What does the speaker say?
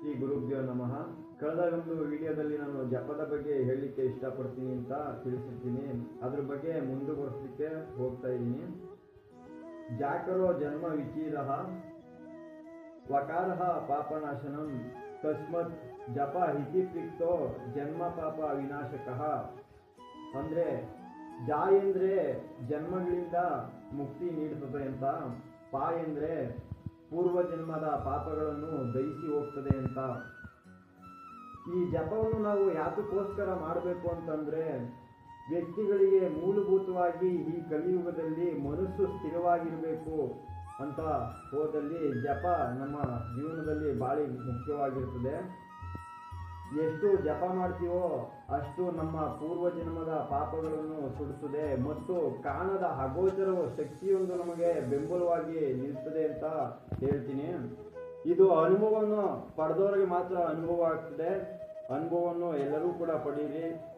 ಶ್ರೀ ಗುರುಭ್ಯೋ ನಮಃ. ಕಳೆದ ಒಂದು ವಿಡಿಯೋದಲ್ಲಿ ನಾನು ಜಪದ ಬಗ್ಗೆ ಹೇಳಲಿಕ್ಕೆ ಇಷ್ಟಪಡ್ತೀನಿ ಅಂತ ತಿಳಿಸಿರ್ತೀನಿ. ಅದ್ರ ಬಗ್ಗೆ ಮುಂದುವರಿಸಲಿಕ್ಕೆ ಹೋಗ್ತಾ ಇದ್ದೀನಿ. ಜಾಕರೋ ಜನ್ಮ ವಿಚೀರ ವಕಾರ ಪಾಪನಾಶನಂ ತಸ್ಮತ್ ಜಪ ಹಿತಿಪ್ರಿಕ್ತೋ ಜನ್ಮ ಪಾಪ ವಿನಾಶಕಃ. ಅಂದರೆ ಜಾ ಎಂದರೆ ಜನ್ಮಗಳಿಂದ ಮುಕ್ತಿ ನೀಡುತ್ತದೆ ಅಂತ ಪಾ ಎಂದ್ರೆ ಪೂರ್ವ ಜನ್ಮದ ಪಾಪಗಳನ್ನು ದಹಿಸಿ ಹೋಗ್ತದೆ ಅಂತ. ಈ ಜಪವನ್ನು ನಾವು ಯಾತಕ್ಕೋಸ್ಕರ ಮಾಡಬೇಕು ಅಂತಂದ್ರೆ ವ್ಯಕ್ತಿಗಳಿಗೆ ಮೂಲಭೂತವಾಗಿ ಈ ಕಲಿಯುಗದಲ್ಲಿ ಮನಸ್ಸು ಸ್ಥಿರವಾಗಿರಬೇಕು ಅಂತ ಹೋದಲ್ಲಿ ಜಪ ನಮ್ಮ ಜೀವನದಲ್ಲಿ ಭಾಳ ಮುಖ್ಯವಾಗಿರ್ತದೆ. ಎಷ್ಟು ಜಪ ಮಾಡ್ತೀವೋ ಅಷ್ಟು ನಮ್ಮ ಪೂರ್ವ ಜನ್ಮದ ಪಾಪಗಳನ್ನು ಸುಡುತ್ತದೆ ಮತ್ತು ಕಾಣದ ಅಗೋಚರ ಶಕ್ತಿಯೊಂದು ನಮಗೆ ಬೆಂಬಲವಾಗಿ ನಿಲ್ತದೆ. ಅಂತ ಹೇಳ್ತೀನಿ. ಇದು ಅನುಭವವನ್ನು ಪಡೆದವರಿಗೆ ಮಾತ್ರ ಅನುಭವ ಆಗ್ತದೆ. ಅನುಭವವನ್ನು ಎಲ್ಲರೂ ಕೂಡ ಪಡೀರಿ.